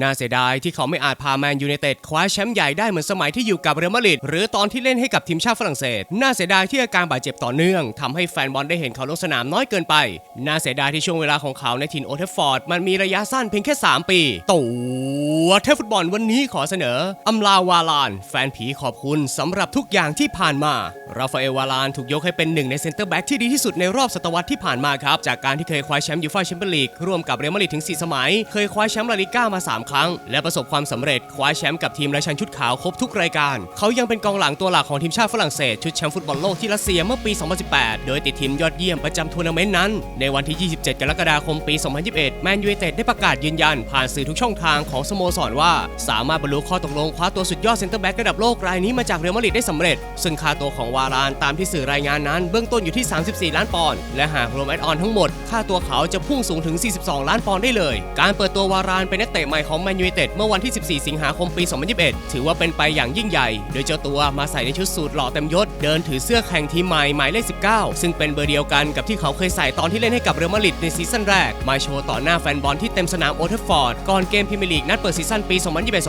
น่าเสียดายที่เขาไม่อาจพาแมนยูไนเต็ดคว้าแชมป์ใหญ่ได้เหมือนสมัยที่อยู่กับเรอัลมาดริดหรือตอนที่เล่นให้กับทีมชาติฝรั่งเศส น่าเสียดายที่อาการบาดเจ็บต่อเนื่องทำให้แฟนบอลได้เห็นเขาลงสนามน้อยเกินไป น่าเสียดายที่ช่วงเวลาของเขาในถิ่นโอลด์แทัฟฟอร์ดมันมีระยะสั้นเพียงแค่ 3 ปีตัวเทพฟุตบอลวันนี้ขอเสนออัมลาวาลาน แฟนผีขอบคุณสำหรับทุกอย่างที่ผ่านมาราฟาเอลวาลานถูกยกให้เป็นหนึ่งในเซนเตอร์แบ็กที่ดีที่สุดในรอบศตวรรษที่ผ่านมาครับจากการที่เคยคว้าแชมป์ยูฟ่าแชมเปี้ยนลีกร่วมกับเรอัลมาดริดถึง4สมัยเคยคว้าแชมป์ลาลิก้ามา3ครั้ง และประสบความสำเร็จคว้าแชมป์กับทีมราชันชุดขาวครบทุกรายการ เขายังเป็นกองหลังตัวหลักของทีมชาติฝรั่งเศสชุดแชมป์ฟุตบอลโลกที่รัสเซียเมื่อปี 2018 โดยติดทีมยอดเยี่ยมประจำทัวร์นาเมนต์นั้น ในวันที่ 27 กรกฎาคมปี 2021 แมนยูไนเต็ดได้ประกาศยืนยัน ผ่านสื่อทุกช่องทางของสโมสรว่า สามารถบรรลุข้อตกลงคว้าตัวสุดยอดเซนเตอร์แบ็กระดับโลกรายนี้มาจากเรอัลมาดริดได้สำเร็จ ซึ่งค่าตัวของวารานตามที่สื่อรายงานนั้น เบื้องต้นอยู่ที่ 34 ล้านปอนด์และหากรวมแอดออนทั้งหมดค่าตัวเขาจะพุ่งสูงถึง 42 ล้านปอนด์ได้เลย การเปิดตัววารานเป็นนักเตะใหม่ของแมนยูไนเต็ดเมื่อวันที่ 14 สิงหาคมปี 2021 ถือว่าเป็นไปอย่างยิ่งใหญ่ โดยเจ้าตัวมาใส่ในชุดสูทหล่อเต็มยศ เดินถือเสื้อแข่งทีมใหม่หมายเลข 19 ซึ่งเป็นเบอร์เดียวกันกับที่เขาเคยใส่ตอนที่เล่นให้กับเรอัลมาดริดในซีซั่นแรก มาโชว์ต่อหน้าแฟนบอลที่เต็มสนามโอลด์แทัฟฟอร์ดก่อนเกมพรีเมียร์ลีกนัดเปิดซีซั่นปี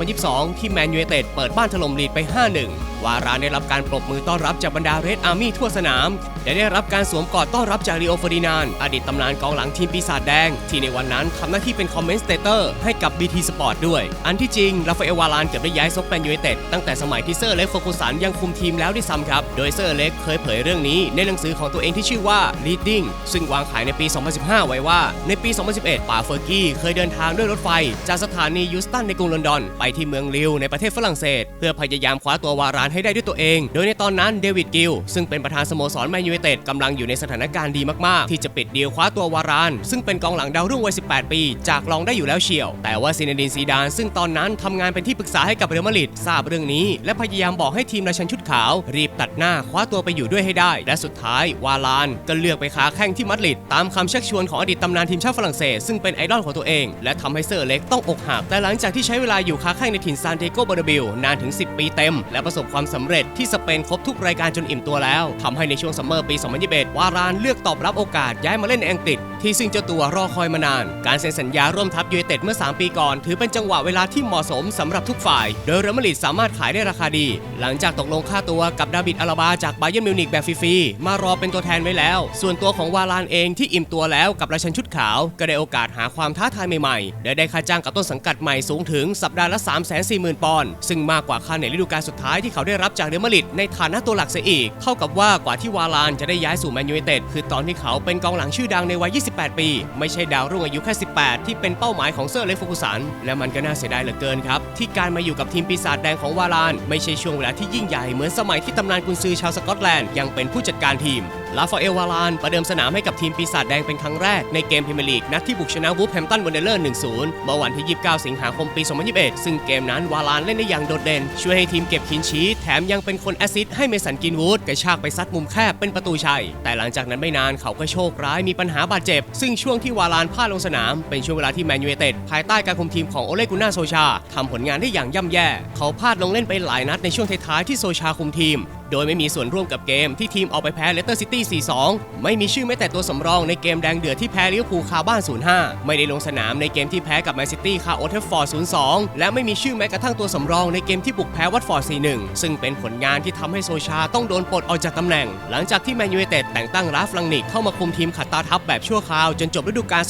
2021-2022 ที่แมนยูไนเต็ดเปิดบ้านถล่มลีดไป 5-1 วารานได้รับการปรบมือต้อนรับจากบรรดาเรดอาร์มี่ทั่วสนามและได้รับการสวมกอดต้อนรับจากริโอฟอร์ดินานอดีตตำนานกองหลังทีมปีศาจแดง ที่ในวันนั้นทำหน้าที่เป็นคอมเมนต์สเตเตอร์ให้กับ BT Sport ด้วย อันที่จริง ราฟาเอลวารานเกือบได้ย้ายซกแมนยูไนเต็ดตั้งแต่สมัยที่เซอร์เล็กฟอร์กูสันยังคุมทีมแล้วด้วยซ้ำครับ โดยเซอร์เล็กเคยเผยเรื่องนี้ในหนังสือของตัวเองที่ชื่อว่า Leading ซึ่งวางขายในปี 2015 ไว้ว่า ในปี 2011 ป่าเฟอร์กี้เคยเดินทางด้วยรถไฟ จากสถานียูสตันในกรุงลอนดอน ไปที่เมืองลิวในประเทศฝรั่งเศส เพื่อพยายามคว้าตัววารานให้ได้ด้วยตัวเอง โดยในตอนนั้นเดวิดกิลซึ่งเป็นประธานสโมสรแมนยูไนเต็ดกำลังอยู่ในสถานการณ์ดีมากๆ ที่จะปิดดีลคว้าตัววาราน ซึ่งเป็นกองหลังดาวรุ่งวัย 18 ปี จากลองได้อยู่แล้วเชียว แต่ว่าซินนดินซีดาน ซึ่งตอนนั้นทำงานเป็นที่ปรึกษาให้กับเรอัลมาดริดทราบเรื่องนี้ และพยายามบอกให้ทีมราชันชุดขาว รีบตัดหน้าคว้าตัวไปอยู่ด้วยให้ได้ และสุดท้ายวาลานก็เลือกไปค้าแข่งที่มาดริดตามคำชักชวนของอดีตตำนานทีมชาติฝรั่งเศสซึ่งเป็นไอดอลของตัวเอง และทำให้เซอร์เล็กต้องอกหักแต่หลังจากที่ใช้เวลาอยู่ค้าแข่งในถิ่นซานเดโกบาร์บิลนานถึง 10 ปีเต็ม และประสบความสำเร็จที่สเปนครบทุกรายการจนอิ่มตัวแล้วทำให้ในช่วงซัมเมอร์ปี 2021 วารานเลือกตอบรับโอกาสย้ายมาเล่นในอังกฤษ ที่ซึ่งเจ้าตัวรอคอยมานาน การเซ็นสัญญาร่วมทัพยูไนเต็ดเมื่อ 3 ปีก่อนถือเป็นจังหวะเวลาที่เหมาะสมสำหรับทุกฝ่าย โดยเรอัลมาดริดสามารถขายได้ราคาดี หลังจากตกลงค่าตัวกับดาวิดอาราบาจากไบเยนมิวนิกแบบฟรีๆมารอเป็นตัวแทนไว้แล้ว ส่วนตัวของวาลานเองที่อิ่มตัวแล้วกับราชันชุดขาว ก็ได้โอกาสหาความท้าทายใหม่ๆและได้ค่าจ้างกับต้นสังกัดใหม่สูงถึงสัปดาห์ละ 3 4 0 0 0 0 ปอนด์ซึ่งมากกว่าค่าในฤดูกาลสุดท้ายที่เขาได้รับจากเรอัลมาดริดในฐานะตัวหลักเสียอีก เท่ากับว่ากว่าที่วาลานจะได้ย้ายสู่แมนยูไนเต็ดคือตอนที่เขาเป็นกองหลังชื่อดังในวัย 28 ปี ไม่ใช่ดาวรุ่งอายุแค่ 18 ที่เป็นเป้าหมายของเซอร์เล็กโฟกุสันและมันก็น่าเสียดายเหลือเกินครับ ที่การมาอยู่กับทีมปีศาจแดงของวาราน ไม่ใช่ช่วงเวลาที่ยิ่งใหญ่เหมือนสมัยที่ตำนานกุนซือชาวสกอตแลนด์ยังเป็นผู้จัดการทีม ลาฟาเอลวาลานประเดิมสนามให้กับทีมปีศาจแดงเป็นครั้งแรกในเกมพรีเมียร์ลีกนัดที่บุกชนะวูฟแฮมตันวันเดอร์เลอร์1-0 เมื่อวันที่ 29 สิงหาคมปี 2021 ซึ่งเกมนั้นวาลานเล่นได้อย่างโดดเด่น ช่วยให้ทีมเก็บคินชีแถมยังเป็นคนแอซิสต์ให้เมสันกินวูดกระชากไปซัดมุมแคบเป็นประตูชัย แต่หลังจากนั้นไม่นานเขาก็โชคร้ายมีปัญหาบาดเจ็บ ซึ่งช่วงที่วาลานพลาดลงสนามเป็นช่วงเวลาที่แมนยูไนเต็ดภายใต้การคุมทีมของโอเลกุน่าโซชาทำผลงานได้อย่างย่ำแย่ เขาพลาดลงเล่นไปหลายนัดในช่วงท้ายๆที่โซชาคุมทีม โดยไม่มีส่วนร่วมกับเกมที่ทีมออกไปแพ้เลสเตอร์ซิตี้ 4-2 ไม่มีชื่อแม้แต่ตัวสำรองในเกมแดงเดือดที่แพ้ลิเวอร์พูลคาบ้าน 0-5 ไม่ได้ลงสนามในเกมที่แพ้กับแมนซิตี้คาโอเทฟฟอร์ด 0-2 และไม่มีชื่อแม้กระทั่งตัวสำรองในเกมที่บุกแพ้วัตฟอร์ด 4-1 ซึ่งเป็นผลงานที่ทำให้โซชาต้องโดนปลดออกจากตำแหน่ง หลังจากที่แมนยูไนเต็ดแต่งตั้งราฟลังนิกเข้ามาคุมทีมขัดตาทับแบบชั่วคราวจนจบฤดูกาล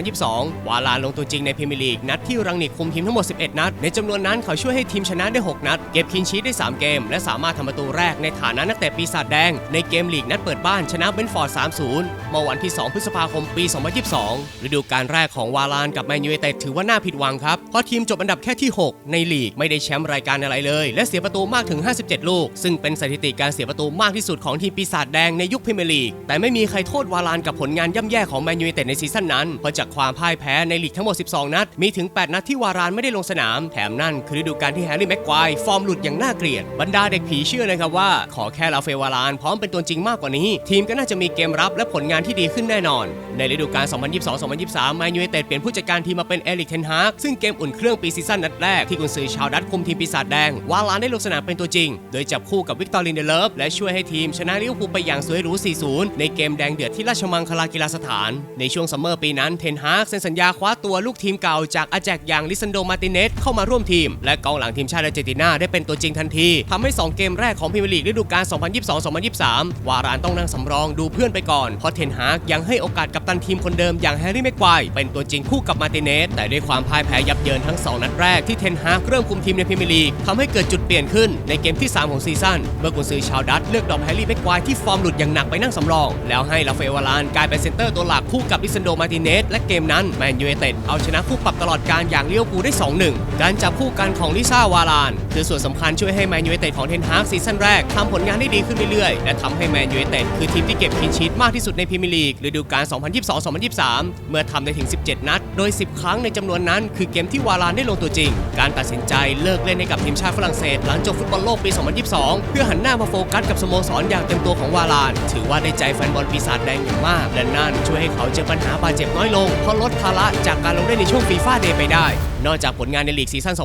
2021-2022 วาลานลงตัวจริงในพรีเมียร์ลีกนัดที่รังนิกคุมทีมทั้งหมด 11 นัด ในจำนวนนั้นเขาช่วยให้ทีมชนะได้ 6 นัด เก็บคินชีสได้ 3 เกม และสามารถทำประตูแรกในฐานะนักเตะปีศาจแดง ในเกมลีกนัดเปิดบ้านชนะเบนฟอร์ด 3-0 เมื่อวันที่ 2 พฤษภาคมปี 2022 ฤดูกาลแรกของวาลานกับแมนยูไนเต็ดถือว่าน่าผิดหวังครับ เพราะทีมจบอันดับแค่ที่ 6 ในลีกไม่ได้แชมป์รายการอะไรเลย และเสียประตูมากถึง 57 ลูก ซึ่งเป็นสถิติการเสียประตูมากที่สุดของทีมปีศาจแดงในยุคพรีเมียร์ลีก แต่ไม่มีใครโทษวาลานกับผลงานย่ำแย่ของแมนยูไนเต็ดในซีซั่นนั้น เพราะจากความพ่ายแพ้ในลีกทั้งหมด 12 นัด มีถึง 8 นัดที่วารานไม่ได้ลงสนาม แถมนั่นคือฤดูกาลที่แฮร์รี่แม็กควายฟอร์มหลุดอย่างน่าเกลียด บรรดาเด็กผีเชื่อนะครับว่าว่าขอแค่ลาเฟวารานพร้อมเป็นตัวจริงมากกว่านี้ ทีมก็น่าจะมีเกมรับและผลงานที่ดีขึ้นแน่นอน ในฤดูกาล 2022-2023 แมนยูไนเต็ดเปลี่ยนผู้จัดการทีมมาเป็นเอริกเทนฮากซึ่งเกมอุ่นเครื่องปีซีซั่นนัดแรกที่กุนซือชาวดัตช์คุมทีมปีศาจแดงวาลานได้ลงสนามเป็นตัวจริง โดยจับคู่กับวิกตอรินเดเลฟและช่วยให้ทีมชนะลิเวอร์พูลไปอย่างสวยหรู 4-0 ในเกมแดงเดือดที่ราชมังคลากีฬาสถาน ในช่วงซัมเมอร์ปีนั้นเทนฮากเซ็นสัญญาคว้าตัวลูกทีมเก่าจากอาแจกอย่างลิซันโดมาติเนสเข้ามาร่วมทีม และกองหลังทีมชาติอาร์เจนตินาได้เป็นตัวจริงทันทีทำให้ 2 เกมแรกของพรีเมียร์ลีกฤดูกาล 2022-2023 วารานต้องนั่งสำรองดูเพื่อนไปก่อน เพราะเทนฮากยังให้โอกาสกับตันทีมคนเดิมอย่างแฮร์รี่แม็กควายเป็นตัวจริงคู่กับมาติเนส แต่ด้วยความพ่ายแพ้ยับเยินทั้ง 2 นัดแรกที่เทนฮากเริ่มคุมทีมในพรีเมียร์ลีกทำให้เกิดจุดเปลี่ยนขึ้นในเกมที่ 3 ของซีซั่นเมื่อกุนซือชาวดัตเลือกดรอปแฮร์รี่แม็กควายที่ฟอร์มหลุดอย่างหนักไปนั่งสำรอง แล้วให้ลาเฟวารานกลายเป็นเซนเตอร์ตัวหลักคู่กับลิซันโดมาติเนสและเกมนั้นแมนยูไนเต็ดเอาชนะคู่ปรับตลอดการอย่างเลี้ยวปูได้ 2-1 การจับคู่กันของลิซ่าวารานคือส่วนสำคัญช่วยให้แมนยูไนเต็ดของเทนฮากซีซั่นแรกทำผลงานได้ดีขึ้นเรื่อยๆ และทำให้แมนยูไนเต็ดคือทีมที่เก็บคีนชีตมากที่สุดในพรีเมียร์ลีกฤดูกาล 2022-2023 เมื่อทำได้ถึง 17 นัด โดย 10 ครั้งในจำนวนนั้นคือเกมที่วารานได้ลงตัวจริง การตัดสินใจเลิกเล่นให้กับทีมชาติฝรั่งเศส หลังจบฟุตบอลโลกปี 2022 เพื่อหันหน้ามาโฟกัสกับสโมสรอย่างเต็มตัวของวาราน ถือว่าได้ใจแฟนบอลปีศาจแดงอย่างมาก และนั่นช่วยให้เขาเจอปัญหาบาดเจ็บน้อยลงเพราะลดภาระจากการลงเล่นในช่วงฟีฟ่าเดย์ไปได้ นอกจากผลงานในลีกซีซั่น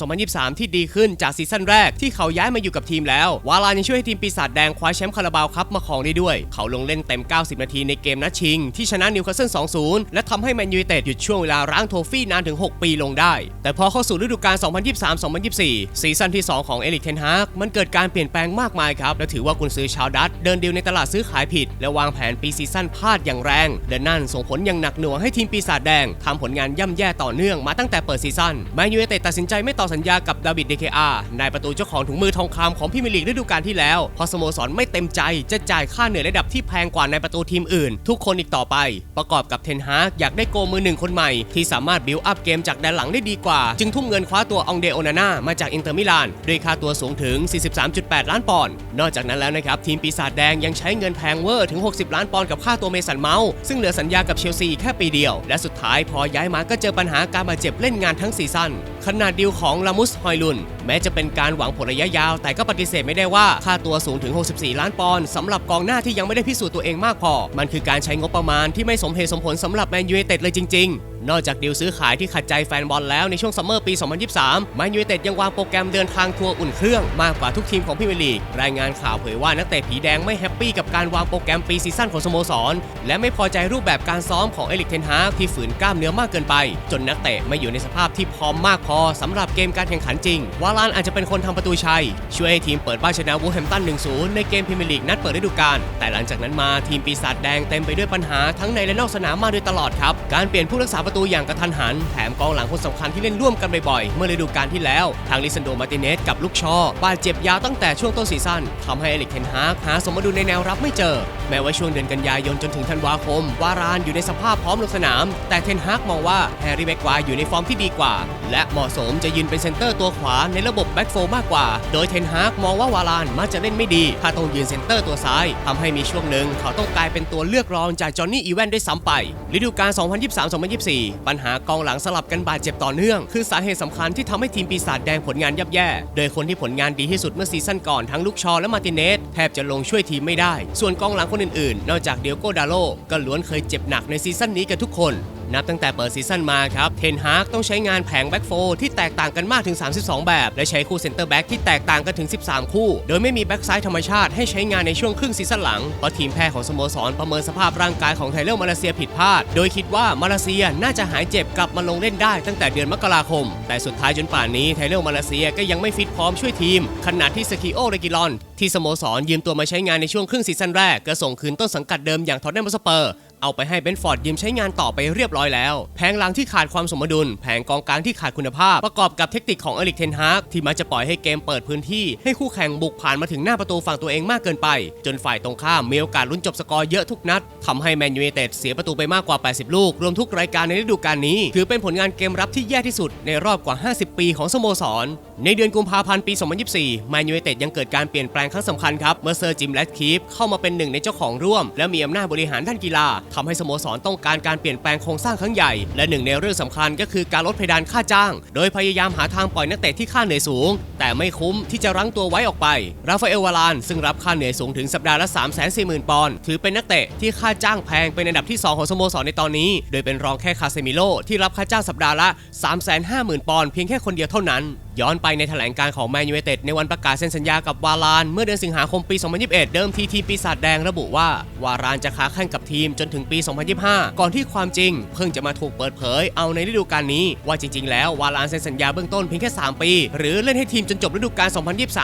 2022-2023 ที่ดีขึ้นจากซีซั่นแรกที่เขาย้ายมาอยู่กับทีมแล้ว วาลานยังช่วยให้ทีมปีศาจแดงคว้าแชมป์คาราบาวครับมาครองได้ด้วย เขาลงเล่นเต็ม 90 นาทีในเกมนัดชิง ที่ชนะนิวคาสเซิล 2-0 และทำให้แมนยูเต็ดหยุดช่วงเวลาร้างโทฟี่นานถึง 6 ปีลงได้ แต่พอเข้าสู่ฤดูกาล 2023-2024 ซีซั่นที่ 2 ของเอริกเทนฮากมันเกิดการเปลี่ยนแปลงมากมายครับและถือว่ากุนซือชาวดัตเดินดีลในตลาดซื้อขายผิด และวางแผนปีซีซั่นพลาดอย่างแรงและนั่นส่งผลอย่างหนักหน่วงให้ทีมปีศาจแดงทำผลงานย่ำแย่ต่อเนื่องมาตั้งแต่เปิดซีซั่นแมนยูไนเต็ดตัดสินใจไม่ต่อสัญญากับดาวิดเดเคอาร์นายประตูเจ้าของถุงมือทองคำของพรีเมียร์ลีกฤดูกาลที่แล้วพราะสโมสรไม่เต็มใจจะจ่ายค่าเหนื่อยระดับที่แพงกว่าในประตูทีมอื่น ทุกคนอีกต่อไป ประกอบกับเทนฮากอยากได้โกมือหนึ่งคนใหม่ ที่สามารถบิวอัพเกมจากแดนหลังได้ดีกว่า จึงทุ่มเงินคว้าตัวองเดโอนาน่ามาจากอินเตอร์มิลานด้วยค่าตัวสูงถึง 43.8 ล้านปอนด์นอกจากนั้นแล้วนะครับทีมปีศาจแดงยังใช้เงินแพงเวอร์ถึง 60 ล้านปอนด์กับค่าตัวเมสันเมาส์ซึ่งเหลือสัญญากับเชลซีแค่ปีเดียว และสุดท้ายพอย้ายมาก็เจอปัญหาการบาดเจ็บเล่นงานทั้งซีซั่นขนาดดีลของลามุสฮอยลุน แม้จะเป็นการหวังผลระยะยาว แต่ก็ปฏิเสธไม่ได้ว่าค่าตัวสูงถึง 64 ล้านปอนด์สำหรับกองหน้าที่ยังไม่ได้พิสูจน์ตัวเองมากพอ มันคือการใช้งบประมาณที่ไม่สมเหตุสมผลสำหรับแมนยูไนเต็ดเลยจริง ๆ นอกจากดีลซื้อขายที่ขัดใจแฟนบอลแล้วในช่วงซัมเมอร์ปี 2023 แมนยูไนเต็ดยังวางโปรแกรมเดินทางทัวร์อุ่นเครื่องมากกว่าทุกทีมของพรีเมลีก รายงานข่าวเผยว่านักเตะผีแดงไม่แฮปปี้กับการวางโปรแกรมปีซีซั่นของสโมสร และไม่พอใจรูปแบบการซ้อมของเอริกเทนฮากที่ฝืนกล้ามเนื้อมากเกินไป จนนักเตะไม่อยู่ในสภาพที่พร้อมมากพอสำหรับเกมการแข่งขันจริง วาลานอาจจะเป็นคนทำประตูชัย ช่วยให้ทีมเปิดบ้านชนะวูแฮมตัน 1-0 ในเกมพรีเมลีกนัดเปิดฤดูกาลแต่หลังจากนั้นมาทีมปีศาจแดงเต็มไปด้วยปัญหาทั้งในและนอกสนามมาโดยตลอดครับการเปลี่ยนผู้รักษาประตูอย่างกระทันหัน แถมกองหลังคนสำคัญที่เล่นร่วมกันบ่อยๆ เมื่อฤดูกาลที่แล้ว ทางลิซันโดมาติเนสกับลูกชอบาดเจ็บยาวตั้งแต่ช่วงต้นซีซั่นทำให้เอริกเทนฮากหาสมดุลในแนวรับไม่เจอ แม้ว่าช่วงเดือนกันยายนจนถึงธันวาคม วารานอยู่ในสภาพพร้อมลงสนาม แต่เทนฮากมองว่าแฮร์รี่แม็กควายอยู่ในฟอร์มที่ดีกว่า และเหมาะสมจะยืนเป็นเซนเตอร์ตัวขวาในระบบแบ็กโฟมากกว่า โดยเทนฮากมองว่าวารานมักจะเล่นไม่ดี ถ้าต้องยืนเซนเตอร์ตัวซ้ายทำให้มีช่วงหนึ่งเขาต้องกลายเป็นตัวเลือกรองจากจอห์นนี่อีแวนด้วยซ้ำไปฤดูกาล2023-2024ปัญหากองหลังสลับกันบาดเจ็บต่อเนื่อง คือสาเหตุสำคัญที่ทำให้ทีมปีศาจแดงผลงานยับแย่ โดยคนที่ผลงานดีที่สุดเมื่อซีซั่นก่อนทั้งลูกชอและมาติเนสแทบจะลงช่วยทีมไม่ได้ ส่วนกองหลังคนอื่นๆ นอกจากเดียโกดาโลก็ล้วนเคยเจ็บหนักในซีซั่นนี้กันทุกคน นับตั้งแต่เปิดซีซั่นมาครับเทนฮากต้องใช้งานแผงแบ็กโฟที่แตกต่างกันมากถึง 32 แบบ และใช้คู่เซนเตอร์แบ็กที่แตกต่างกันถึง 13 คู่ โดยไม่มีแบ็กซ้ายธรรมชาติให้ใช้งานในช่วงครึ่งซีซั่นหลังเพราะทีมแพทย์ของสโมสรประเมินสภาพร่างกายของไทเลอร์มาเลเซียผิดพลาด โดยคิดว่ามาเลเซียน่าจะหายเจ็บกลับมาลงเล่นได้ตั้งแต่เดือนมกราคม แต่สุดท้ายจนป่านนี้ไทเลอร์มาเลเซียก็ยังไม่ฟิตพร้อมช่วยทีมขณะที่สกิโอเรกิลอนที่สโมสรยืมตัวมาใช้งานในช่วงครึ่งซีซั่นแรกก็ส่งคืนต้นสังกัดเดิมอย่างทอตแนมสเปอร์ เอาไปให้เบนฟอร์ดยืมใช้งานต่อไปเรียบร้อยแล้ว แผงหลังที่ขาดความสมดุล แผงกองกลางที่ขาดคุณภาพ ประกอบกับเทคนิคของเอริกเทนฮากที่มักจะปล่อยให้เกมเปิดพื้นที่ ให้คู่แข่งบุกผ่านมาถึงหน้าประตูฝั่งตัวเองมากเกินไป จนฝ่ายตรงข้ามมีโอกาสลุ้นจบสกอร์เยอะทุกนัดทำให้แมนยูไนเต็ดเสียประตูไปมากกว่า 80 ลูก รวมทุกรายการในฤดูกาลนี้ ถือเป็นผลงานเกมรับที่แย่ที่สุดในรอบกว่า 50 ปีของสโมสร ในเดือนกุมภาพันธ์ปี 2024 แมนยูไนเต็ดยังเกิดการเปลี่ยนแปลงครั้งสำคัญครับเมื่อเซอร์จิมแรดคีฟเข้ามาเป็นหนึ่งในเจ้าของร่วม และมีอำนาจบริหารด้านกีฬาทำให้สโมสรต้องการการเปลี่ยนแปลงโครงสร้างครั้งใหญ่ และหนึ่งในเรื่องสำคัญก็คือการลดเพดานค่าจ้าง โดยพยายามหาทางปล่อยนักเตะที่ค่าเหนื่อยสูง แต่ไม่คุ้มที่จะรั้งตัวไว้ออกไป ราฟาเอลวารานซึ่งรับค่าเหนื่อยสูงถึงสัปดาห์ละ 3 4 0 0 0 0 ปอนด์ถือเป็นนักเตะที่ค่าจ้างแพงเป็นอันดับที่ 2 ของสโมสรในตอนนี้ โดยเป็นรองแค่คาเซมิโลที่รับค่าจ้างสัปดาห์ละ 350,000 ปอนด์เพียงแค่คนเดียวเท่านั้นย้อนไปในแถลงการของแมนยู i นเต็ดในวันประกาศเซ็นสัญญากับวาราน เมื่อเดือนสิงหาคมปี 2021 เดิมทีทีมปีศาจแดงระบุว่า วารานจะค้าแข่งกับทีมจนถึงปี 2025 ก่อนที่ความจริง เพิ่งจะมาถูกเปิดเผยเอาในฤดูกาลนี้ ว่าจริง ๆ แล้ววารานเซ็นสัญญาเบื้องต้นเพียงแค่ 3 ปี หรือเล่นให้ทีมจนจบฤดูกาล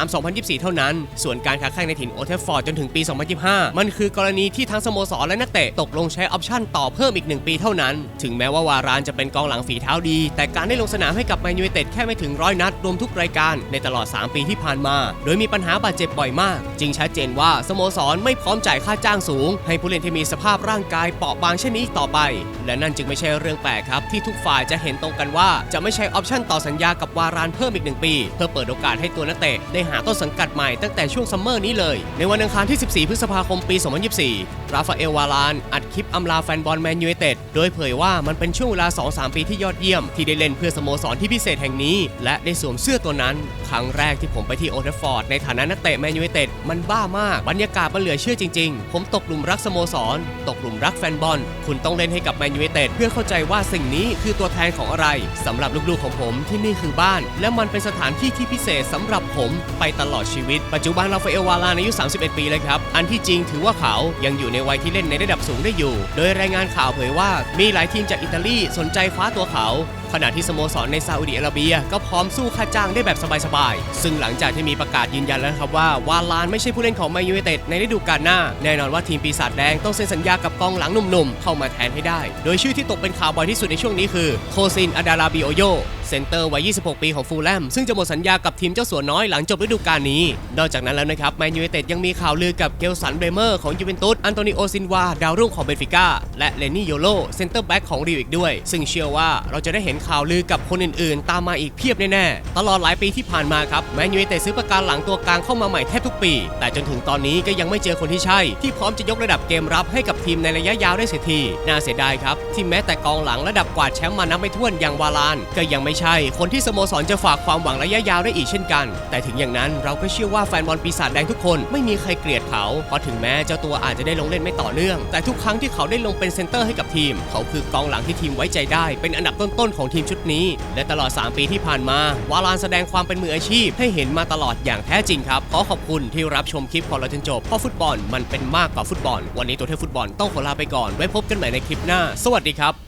2023-2024 เท่านั้น ส่วนการค้าแข่งในถิ่นโอเทฟฟอร์ดจนถึงปี 2025 มันคือกรณีที่ทั้งสโมสรและนักเตะตกลงใช้ออปชั่นต่อเพิ่มอีก 1 ปีเท่านั้น ถึงแม้ว่าวารานจะเป็นกองหลังฝีเท้าดี แต่การได้ลงสนามให้กับแมนยู i นเต็ดแค่ไม่ถึงร้อยนัดรวมทุกรายการในตลอด 3 ปีที่ผ่านมา โดยมีปัญหาบาดเจ็บบ่อยมาก จึงชัดเจนว่าสโมสรไม่พร้อมจ่ายค่าจ้างสูง ให้ผู้เล่นที่มีสภาพร่างกายเปราะบางเช่นนี้อีกต่อไป และนั่นจึงไม่ใช่เรื่องแปลกครับ ที่ทุกฝ่ายจะเห็นตรงกันว่าจะไม่ใช้ออปชั่นต่อสัญญากับวารานเพิ่มอีกหนึ่งปี เพื่อเปิดโอกาสให้ตัวนักเตะได้หาต้นสังกัดใหม่ตั้งแต่ช่วงซัมเมอร์นี้เลย ในวันอังคารที่ 14 พฤษภาคม ปี 2024 ราฟาเอลวาราน อัดคลิปอำลาแฟนบอลแมนยูไนเต็ด โดยเผยว่ามันเป็นช่วงเวลา 2-3 ปีที่ยอดเยี่ยม ที่ได้เล่นเพื่อสโมสรที่พิเศษแห่งนี้ และได้สวมเสื้อตัวนั้น ครั้งแรกที่ผมไปที่โอเทฟฟอร์ดในฐานะนักเตะแมนยูไนเต็ดมันบ้ามาก บรรยากาศมันเหลือเชื่อจริงๆ ผมตกหลุมรักสโมสร ตกหลุมรักแฟนบอล คุณต้องเล่นให้กับแมนยูไนเต็ดเพื่อเข้าใจว่าสิ่งนี้คือตัวแทนของอะไรสำหรับลูกๆของผมที่นี่คือบ้าน และมันเป็นสถานที่ที่พิเศษสำหรับผมไปตลอดชีวิต ปัจจุบันราฟาเอลวาลานอายุ 31 ปีเลยครับ อันที่จริงถือว่าเขายังอยู่ในวัยที่เล่นในระดับสูงได้อยู่ โดยรายงานข่าวเผยว่ามีหลายทีมจากอิตาลีสนใจคว้าตัวเขาขณะที่สโมสรในซาอุดิอาระเบีย ก็พร้อมสู้ค่าจ้างได้แบบสบายๆ ซึ่งหลังจากที่มีประกาศยืนยันแล้วครับว่า วาลานไม่ใช่ผู้เล่นของแมนยูไนเต็ดในฤดูกาลหน้า แน่นอนว่าทีมปีศาจแดงต้องเซ็นสัญญากับกองหลังหนุ่มๆ เข้ามาแทนให้ได้ โดยชื่อที่ตกเป็นข่าวบ่อยที่สุดในช่วงนี้คือโคซินอาดาราบิโอโยเซนเตอร์วัย 26 ปีของฟูลแลม ซึ่งจะหมดสัญญากับทีมเจ้าสัวน้อยหลังจบฤดูกาลนี้ นอกจากนั้นแล้วนะครับแมนยูไนเต็ดยังมีข่าวลือกับเกลสันเบรเมอร์ของยูเวนตุสอันโตนิโอซินวาดาวรุ่งของเบนฟิก้าและเลนี่โยโลเซนเตอร์แบ็กของริวอีกด้วย ซึ่งเชื่อว่าเราจะได้เห็นข่าวลือกับคนอื่นๆ ตามมาอีกเพียบแน่ๆตลอดหลายปีที่ผ่านมาครับแมนยูไนเต็ดซื้อประกันหลังตัวกลางเข้ามาใหม่แทบทุกปี แต่จนถึงตอนนี้ก็ยังไม่เจอคนที่ใช่ ที่พร้อมจะยกระดับเกมรับให้กับทีมในระยะยาวได้เสียทีน่าเสียดายครับที่แม้แต่กองหลังระดับกวาดแชมป์มานับไม่ถ้วนอย่างวาลานก็ยังไม่ใช่ คนที่สโมสรจะฝากความหวังระยะยาวได้อีกเช่นกัน แต่ถึงอย่างนั้นเราก็เชื่อว่าแฟนบอลปีศาจแดงทุกคนไม่มีใครเกลียดเขาเพราะถึงแม้เจ้าตัวอาจจะได้ลงเล่นไม่ต่อเนื่อง แต่ทุกครั้งที่เขาได้ลงเป็นเซนเตอร์ให้กับทีม เขาคือกองหลังที่ทีมไว้ใจได้ เป็นอันดับต้นๆของทีมชุดนี้ และตลอด 3 ปีที่ผ่านมาวาลานแสดงความเป็นมืออาชีพ ให้เห็นมาตลอดอย่างแท้จริงครับขอขอบคุณที่รับชมคลิปของเราจนจบเพราะฟุตบอลมันเป็นมากกว่าฟุตบอล วันนี้ตัวเทพฟุตบอลต้องขอลาไปก่อนไว้พบกันใหม่ในคลิปหน้า สวัสดีครับ